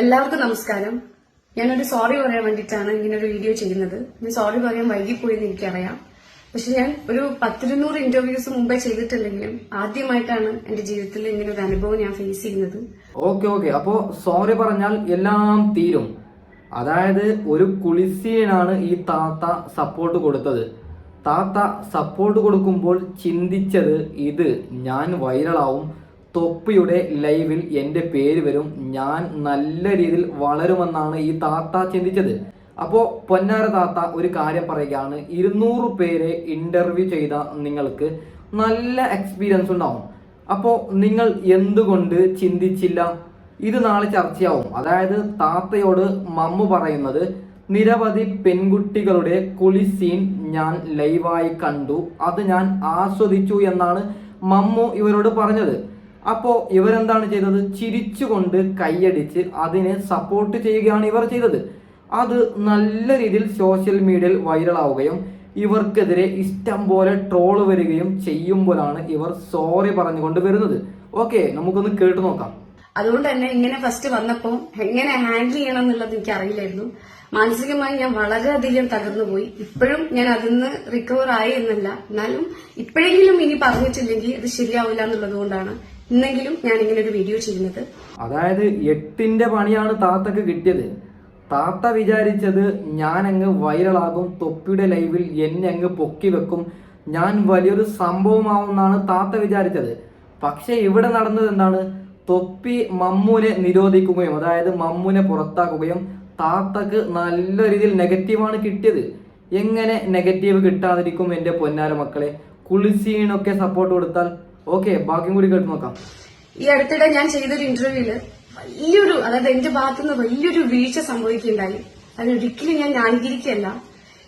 എല്ലാവർക്കും നമസ്കാരം. ഞാനൊരു സോറി പറയാൻ വേണ്ടിയിട്ടാണ് ഇങ്ങനെ ഒരു വീഡിയോ ചെയ്യുന്നത്. ഞാൻ സോറി പറയാൻ വൈകിപ്പോയെന്ന് എനിക്കറിയാം. പക്ഷെ ഞാൻ ഒരു പത്തിരുന്നൂറ് ഇന്റർവ്യൂസ് മുമ്പേ ചെയ്തിട്ടില്ലെങ്കിലും ആദ്യമായിട്ടാണ് എന്റെ ജീവിതത്തിൽ ഇങ്ങനെ ഒരു അനുഭവം ഞാൻ ഫേസ് ചെയ്യുന്നത്. ഓക്കെ ഓക്കെ അപ്പോ സോറി പറഞ്ഞാൽ എല്ലാം തീരും. അതായത് ഒരു കുളിസീനാണ് ഈ താത്ത സപ്പോർട്ട് കൊടുത്തത്. താത്ത സപ്പോർട്ട് കൊടുക്കുമ്പോൾ ചിന്തിച്ചത് ഇത് ഞാൻ വൈറലാവും തൊപ്പിയുടെ ലൈവിൽ എന്റെ പേര് വരും. ഞാൻ നല്ല രീതിയിൽ വളരുമെന്നാണ് ഈ താത്ത ചിന്തിച്ചത്. അപ്പോ പൊന്നാര താത്ത ഒരു കാര്യം പറയുകയാണ്. ഇരുന്നൂറ് പേരെ ഇന്റർവ്യൂ ചെയ്ത നിങ്ങൾക്ക് നല്ല എക്സ്പീരിയൻസ് ഉണ്ടാവും. അപ്പോൾ നിങ്ങൾ എന്തുകൊണ്ട് ചിന്തിച്ചില്ല? ഇത് നാളെ ചർച്ചയാവും. അതായത് താത്തയോട് മമ്മു പറയുന്നത് നിരവധി പെൺകുട്ടികളുടെ കുളി സീൻ ഞാൻ ലൈവായി കണ്ടു. അത് ഞാൻ ആസ്വദിച്ചു എന്നാണ് മമ്മു ഇവരോട് പറഞ്ഞത്. അപ്പോൾ ഇവരെന്താണ് ചെയ്തത്? ചിരിച്ചുകൊണ്ട് കൈയടിച്ച് അതിനെ സപ്പോർട്ട് ചെയ്യുകയാണ് ഇവർ ചെയ്തത്. അത് നല്ല രീതിയിൽ സോഷ്യൽ മീഡിയയിൽ വൈറലാവുകയും ഇവർക്കെതിരെ ഇഷ്ടം പോലെ ട്രോൾ വരികയും ചെയ്യുമ്പോഴാണ് ഇവർ സോറി പറഞ്ഞുകൊണ്ട് വരുന്നത്. ഓക്കെ നമുക്കൊന്ന് കേട്ടു നോക്കാം. അതുകൊണ്ട് തന്നെ ഇങ്ങനെ ഫസ്റ്റ് വന്നപ്പോൾ എങ്ങനെ ഹാൻഡിൽ ചെയ്യണം എന്നുള്ളത് എനിക്ക് അറിയില്ലായിരുന്നു മാനസികമായി ഞാൻ വളരെയധികം തകർന്നു പോയി. ഇപ്പോഴും ഞാൻ അതിൽ നിന്ന് റിക്കവർ ആയി എന്നല്ല. എന്നാലും ഇപ്പോഴെങ്കിലും ഇനി പറഞ്ഞിട്ടില്ലെങ്കിൽ അത് ശരിയാവില്ല എന്നുള്ളത് കൊണ്ടാണ് ഇന്നെങ്കിലും ഞാൻ ഇങ്ങനെ ഒരു വീഡിയോ ചെയ്യുന്നത്. അതായത് എട്ടിന്റെ പണിയാണ് താത്തക്ക് കിട്ടിയത്. താത്ത വിചാരിച്ചത് ഞാൻ അങ്ങ് വൈറലാകും തൊപ്പിയുടെ ലൈവിൽ എന്നെ അങ്ങ് പൊക്കി വെക്കും. ഞാൻ വലിയൊരു സംഭവമാവുമെന്നാണ് താത്ത വിചാരിച്ചത്. പക്ഷെ ഇവിടെ നടന്നത് എന്താണ്? തൊപ്പി മമ്മൂനെ നിരോധിക്കുകയും അതായത് മമ്മൂനെ പുറത്താക്കുകയും താത്തക്ക് നല്ല രീതിയിൽ നെഗറ്റീവാണ് കിട്ടിയത്. എങ്ങനെ നെഗറ്റീവ് കിട്ടാതിരിക്കും എന്റെ പൊന്നാര മക്കളെ? കുളിസീനൊക്കെ സപ്പോർട്ട് കൊടുത്താൽ ഓക്കെ ബാക്കിയും കൂടി കേട്ട് നോക്കാം. ഈ അടുത്തിടെ ഞാൻ ചെയ്തൊരു ഇന്റർവ്യൂൽ വലിയൊരു അതായത് എന്റെ ഭാഗത്തുനിന്ന് വലിയൊരു വീഴ്ച സംഭവിക്കുകയുണ്ടായി. അതിനൊരിക്കലും ഞാൻ ന്യായീകരിക്കുകയല്ല.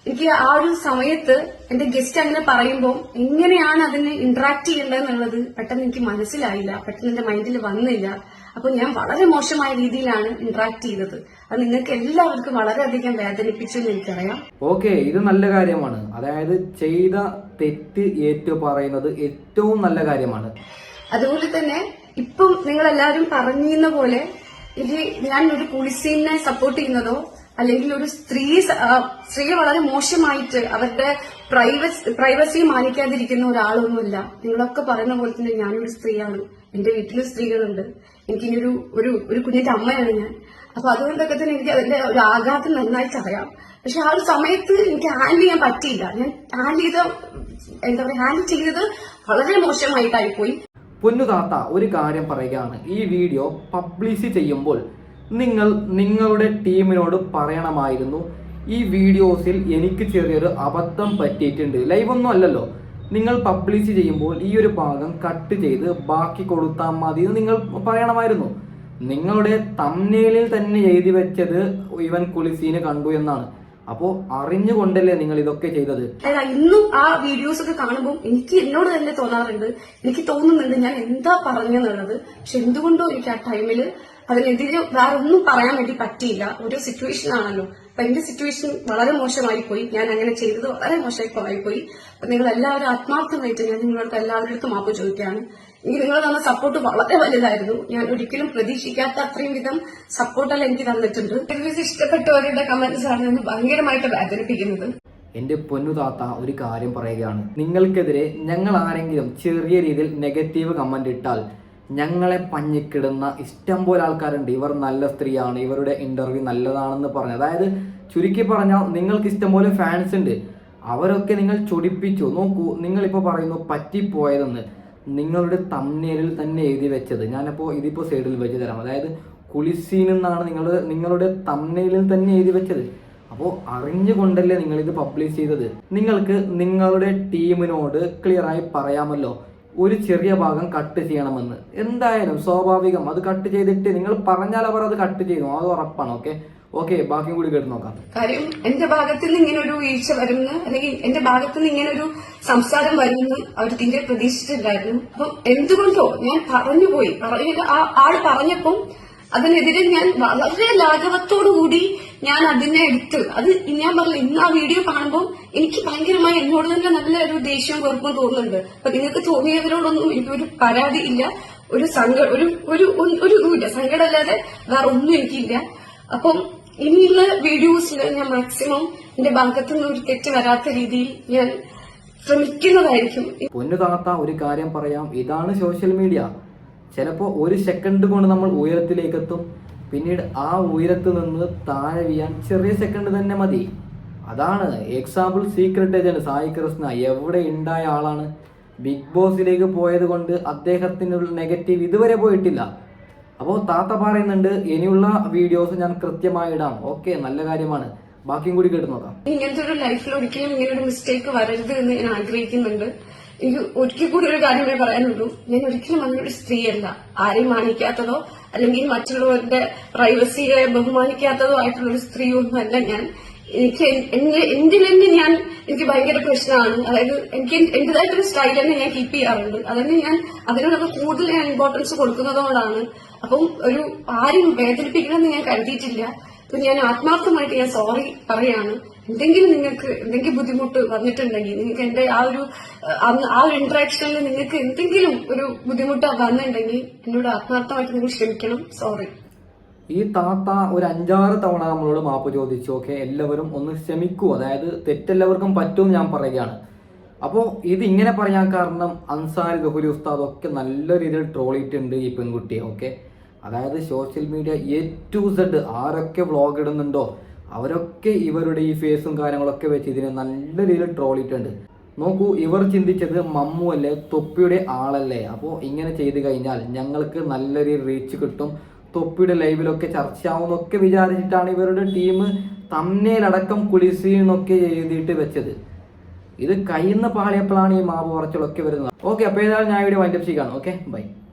എനിക്ക് ആ ഒരു സമയത്ത് എന്റെ ഗസ്റ്റ് അങ്ങനെ പറയുമ്പോൾ എങ്ങനെയാണ് അതിനെ ഇന്ററാക്ട് ചെയ്യേണ്ടതെന്നുള്ളത് പെട്ടെന്ന് എനിക്ക് മനസ്സിലായില്ല പെട്ടെന്ന് എന്റെ മൈൻഡിൽ വന്നില്ല. അപ്പൊ ഞാൻ വളരെ മോശമായ രീതിയിലാണ് ഇന്ററാക്ട് ചെയ്തത്. അത് നിങ്ങൾക്ക് എല്ലാവർക്കും വളരെയധികം വേദനിപ്പിച്ചു എന്ന് എനിക്കറിയാം. ഓക്കെ ഇത് നല്ല കാര്യമാണ്. അതായത് ചെയ്ത തെറ്റ് ഏറ്റു പറയുന്നത് ഏറ്റവും നല്ല കാര്യമാണ്. അതുപോലെ തന്നെ ഇപ്പം നിങ്ങൾ എല്ലാവരും പറഞ്ഞിരുന്ന പോലെ ഇത് ഞാൻ ഒരു കുളിസീനെ സപ്പോർട്ട് ചെയ്യുന്നതോ അല്ലെങ്കിൽ ഒരു സ്ത്രീ സ്ത്രീ വളരെ മോശമായിട്ട് അവരുടെ പ്രൈവസി പ്രൈവസി മാനിക്കാതിരിക്കുന്ന ഒരാളൊന്നുമല്ല. നിങ്ങളൊക്കെ പറയുന്ന പോലെ തന്നെ ഞാനൊരു സ്ത്രീയാണ്. എന്റെ വീട്ടിൽ സ്ത്രീകളുണ്ട്. എനിക്കിങ്ങനൊരു ഒരു ഒരു ഒരു കുഞ്ഞിന്റെ അമ്മയാണ് ഞാൻ. അപ്പൊ അതുകൊണ്ടൊക്കെ തന്നെ എനിക്ക് അതിന്റെ ഒരു ആഘാതം നന്നായിട്ട് അറിയാം. പക്ഷെ ആ ഒരു സമയത്ത് എനിക്ക് ഹാൻഡിൽ ചെയ്യാൻ പറ്റിയില്ല. ഞാൻ ഹാൻഡിൽ ചെയ്ത എന്താ പറയാ ഹാൻഡിൽ ചെയ്തത് വളരെ മോശമായിട്ടായി പോയി പൊന്നു ഒരു കാര്യം പറയുകയാണ്. ഈ വീഡിയോ പബ്ലിഷ് ചെയ്യുമ്പോൾ നിങ്ങൾ നിങ്ങളുടെ ടീമിനോട് പറയണമായിരുന്നു. ഈ വീഡിയോസിൽ എനിക്ക് ചെറിയൊരു അബദ്ധം പറ്റിയിട്ടുണ്ട്. ലൈവ് ഒന്നും അല്ലല്ലോ. നിങ്ങൾ പബ്ലിഷ് ചെയ്യുമ്പോൾ ഈ ഒരു ഭാഗം കട്ട് ചെയ്ത് ബാക്കി കൊടുത്താൽ മതി എന്ന് നിങ്ങൾ പറയണമായിരുന്നു. നിങ്ങളുടെ തമ്നേലിൽ തന്നെ എഴുതി വെച്ചത് ഇവൻ കുളിസീന് കണ്ടു എന്നാണ്. അപ്പോ അറിഞ്ഞുകൊണ്ടല്ലേ നിങ്ങൾ ഇതൊക്കെ ചെയ്തത്? ഇന്നും ആ വീഡിയോസ് ഒക്കെ കാണുമ്പോൾ എനിക്ക് എന്നോട് തന്നെ തോന്നാറുണ്ട്. എനിക്ക് തോന്നുന്നുണ്ട് ഞാൻ എന്താ പറഞ്ഞെന്നുള്ളത്. പക്ഷെ എന്തുകൊണ്ടോ എനിക്ക് ആ ടൈമിൽ അതിനെതിരെ വേറെ ഒന്നും പറയാൻ വേണ്ടി പറ്റിയില്ല. ഒരു സിറ്റുവേഷൻ ആണല്ലോ. അപ്പൊ എന്റെ സിറ്റുവേഷൻ വളരെ മോശമായി പോയി ഞാൻ അങ്ങനെ ചെയ്തത് വളരെ മോശമായി പോയി അപ്പൊ നിങ്ങൾ എല്ലാവരും ആത്മാർത്ഥമായിട്ട് ഞാൻ നിങ്ങളുടെ എല്ലാവരുടെ മാപ്പ് ചോദിക്കുകയാണ്. എനിക്ക് നിങ്ങൾ തന്ന സപ്പോർട്ട് വളരെ വലുതായിരുന്നു. ഞാൻ ഒരിക്കലും പ്രതീക്ഷിക്കാത്ത അത്രയും വിധം സപ്പോർട്ടെല്ലാം എനിക്ക് തന്നിട്ടുണ്ട്. സർവീസ് ഇഷ്ടപ്പെട്ടവരുടെ കമന്റ്സ് ആണ് എന്നെ ഭയങ്കരമായിട്ട് വേദനിപ്പിക്കുന്നത്. എന്റെ പൊന്നു താത്ത ഒരു കാര്യം പറയുകയാണ്. നിങ്ങൾക്കെതിരെ ഞങ്ങൾ ആരെങ്കിലും ചെറിയ രീതിയിൽ നെഗറ്റീവ് കമന്റ് ഇട്ടാൽ ഞങ്ങളെ പഞ്ഞിക്കിടുന്ന ഇഷ്ടം പോലെ ആൾക്കാരുണ്ട്. ഇവർ നല്ല സ്ത്രീയാണ്. ഇവരുടെ ഇന്റർവ്യൂ നല്ലതാണെന്ന് പറഞ്ഞു. അതായത് ചുരുക്കി പറഞ്ഞാൽ നിങ്ങൾക്ക് ഇഷ്ടം പോലെ ഫാൻസ് ഉണ്ട്. അവരൊക്കെ നിങ്ങൾ ചൊടിപ്പിച്ചു. നോക്കൂ നിങ്ങളിപ്പോൾ പറയുന്നു പറ്റിപ്പോയതെന്ന്. നിങ്ങളുടെ തമ്മനേലിൽ തന്നെ എഴുതി വെച്ചത്. ഞാനപ്പോൾ ഇതിപ്പോൾ സൈഡിൽ വെച്ച് തരാം. അതായത് കുളിസീൻ എന്നാണ് നിങ്ങൾ നിങ്ങളുടെ തമ്മനേലിൽ തന്നെ എഴുതി വെച്ചത്. അപ്പോൾ അറിഞ്ഞുകൊണ്ടല്ലേ നിങ്ങൾ ഇത് പബ്ലിഷ് ചെയ്തത്? നിങ്ങൾക്ക് നിങ്ങളുടെ ടീമിനോട് ക്ലിയറായി പറയാമല്ലോ. ഒരു ചെറിയ ഭാഗം കട്ട് ചെയ്യണമെന്ന്. എന്തായാലും സ്വാഭാവികം അത് കട്ട് ചെയ്തിട്ട് നിങ്ങൾ പറഞ്ഞാൽ അവർ അത് കട്ട് ചെയ്തു അത് ഉറപ്പാണ് ഓക്കെ ഓക്കെ ബാക്കി കൂടി കേട്ട് നോക്കാം. കാര്യം എന്റെ ഭാഗത്ത് നിന്ന് ഇങ്ങനെ ഒരു വീഴ്ച വരുമെന്ന് അല്ലെങ്കിൽ എന്റെ ഭാഗത്ത് നിന്ന് ഇങ്ങനെ ഒരു സംസാരം വരുമെന്ന് അവർ തീരെ പ്രതീക്ഷിച്ചിട്ടില്ലായിരുന്നു. അപ്പം എന്തുകൊണ്ടോ ഞാൻ പറഞ്ഞുപോയി പറഞ്ഞ ആ ആൾ പറഞ്ഞപ്പം അതിനെതിരെ ഞാൻ വളരെ ലാഘവത്തോടു കൂടി ഞാൻ അതിനെ എടുത്ത് അത് ഞാൻ പറഞ്ഞില്ല ഇന്ന് ആ വീഡിയോ കാണുമ്പോൾ എനിക്ക് ഭയങ്കരമായി എന്നോട് തന്നെ നല്ല ഒരു ദേഷ്യവും വെറുപ്പും തോന്നുന്നുണ്ട്. അപ്പൊ നിങ്ങൾക്ക് തോന്നിയവരോടൊന്നും എനിക്കൊരു പരാതി ഇല്ല. ഒരു സങ്കട ഒരു ഒരു ഒരു- ഇതുമില്ല. സങ്കടമല്ലാതെ വേറെ ഒന്നും എനിക്കില്ല. അപ്പം ഇനിയുള്ള വീഡിയോസിൽ ഞാൻ മാക്സിമം എന്റെ ഭാഗത്തുനിന്ന് ഒരു തെറ്റ് വരാത്ത രീതിയിൽ ഞാൻ ശ്രമിക്കുന്നതായിരിക്കും. പൊന്നു താത്ത ഒരു കാര്യം പറയാം. ഇതാണ് സോഷ്യൽ മീഡിയ ചിലപ്പോ ഒരു സെക്കൻഡ് കൊണ്ട് നമ്മൾ ഉയരത്തിലേക്ക് എത്തും പിന്നീട് ആ ഉയരത്ത് നിന്ന് താഴെ വീഴാൻ ചെറിയ സെക്കൻഡ് തന്നെ മതി. അതാണ് example secret agent Sai Krishna എവിടെ ഉണ്ടായ ആളാണ്? ബിഗ് ബോസിലേക്ക് പോയത് കൊണ്ട് അദ്ദേഹത്തിനുള്ള നെഗറ്റീവ് ഇതുവരെ പോയിട്ടില്ല. അപ്പോൾ താത്ത പറയുന്നുണ്ട് ഇനിയുള്ള വീഡിയോസ് ഞാൻ കൃത്യമായി ഇടാം. ഓക്കെ നല്ല കാര്യമാണ്. ബാക്കിയും കൂടി കേട്ട് നോക്കാം. ഇങ്ങനത്തെ ഒരു ലൈഫിൽ ഒരിക്കലും ഇങ്ങനെ ഒരു മിസ്റ്റേക്ക് വരരുത് എന്ന് ഞാൻ ആഗ്രഹിക്കുന്നുണ്ട്. എനിക്ക് ഒരിക്കൽ കൂടി ഒരു കാര്യമേ പറയാനുള്ളൂ. ഞാൻ ഒരിക്കലും അങ്ങനെ ഒരു സ്ത്രീയല്ല. ആരെയും മാനിക്കാത്തതോ അല്ലെങ്കിൽ മറ്റുള്ളവരുടെ പ്രൈവസിയെ ബഹുമാനിക്കാത്തതോ ആയിട്ടുള്ള ഒരു സ്ത്രീ അല്ല ഞാൻ എനിക്ക് എന്റെ ഞാൻ എനിക്ക് ഭയങ്കര പ്രശ്നമാണ്. അതായത് എനിക്ക് എന്റേതായിട്ടൊരു സ്റ്റൈൽ തന്നെ ഞാൻ കീപ്പ് ചെയ്യാറുണ്ട്. അതന്നെ ഞാൻ അതിനോടൊക്കെ കൂടുതൽ ഞാൻ ഇമ്പോർട്ടൻസ് കൊടുക്കുന്നതുകൊണ്ടാണ് അപ്പം ഒരു ആരും വേദനിപ്പിക്കണമെന്ന് ഞാൻ കരുതിയിട്ടില്ല. അപ്പൊ ഞാൻ ആത്മാർത്ഥമായിട്ട് ഞാൻ സോറി പറയാണ്. എന്തെങ്കിലും നിങ്ങൾക്ക് എന്തെങ്കിലും ബുദ്ധിമുട്ട് വന്നിട്ടുണ്ടെങ്കിൽ നിങ്ങൾക്ക് എന്റെ ആ ഒരു ആ ഒരു ഇന്ററാക്ഷനിൽ നിങ്ങൾക്ക് എന്തെങ്കിലും ഒരു ബുദ്ധിമുട്ട് വന്നിട്ടുണ്ടെങ്കിൽ എന്നോട് ആത്മാർത്ഥമായിട്ട് നിങ്ങൾ ക്ഷമിക്കണം. സോറി ഈ താത്ത ഒരു അഞ്ചാറ് തവണ നമ്മളോട് മാപ്പ് ചോദിച്ചു. ഓക്കെ എല്ലാവരും ഒന്ന് ക്ഷമിക്കൂ. അതായത് തെറ്റെല്ലാവർക്കും പറ്റുമെന്ന് ഞാൻ പറയുകയാണ്. അപ്പോൾ ഇത് ഇങ്ങനെ പറയാൻ കാരണം അൻസാരി ഗഹുരി ഉസ്താദ് ഒക്കെ നല്ല രീതിയിൽ ട്രോളിയിട്ടുണ്ട് ഈ പെൺകുട്ടിയെ. ഓക്കെ അതായത് social media A to Z ആരൊക്കെ വ്ളോഗ് ഇടുന്നുണ്ടോ? അവരൊക്കെ ഇവരുടെ ഈ ഫേസും കാര്യങ്ങളൊക്കെ വെച്ച് ഇതിനെ നല്ല രീതിയിൽ ട്രോളിയിട്ടുണ്ട് നോക്കൂ ഇവർ ചിന്തിച്ചത് മമ്മു അല്ലേ തൊപ്പിയുടെ ആളല്ലേ? അപ്പോൾ ഇങ്ങനെ ചെയ്തു കഴിഞ്ഞാൽ ഞങ്ങൾക്ക് നല്ലൊരു റീച്ച് കിട്ടും. തൊപ്പിയുടെ ലൈവിലൊക്കെ ചർച്ചയാവുന്നൊക്കെ വിചാരിച്ചിട്ടാണ് ഇവരുടെ ടീം തന്നേലടക്കം കുളിസീന്നൊക്കെ എഴുതിയിട്ട് വെച്ചത്. ഇത് കഴിയുന്ന പാളിയപ്പോഴാണ് ഈ മാവ് പറച്ചിലൊക്കെ വരുന്നത്. ഓക്കെ അപ്പോൾ ഏതായാലും ഞാൻ ഇവിടെ വൈൻഡപ്പ് ചെയ്യാം ഓക്കെ ബൈ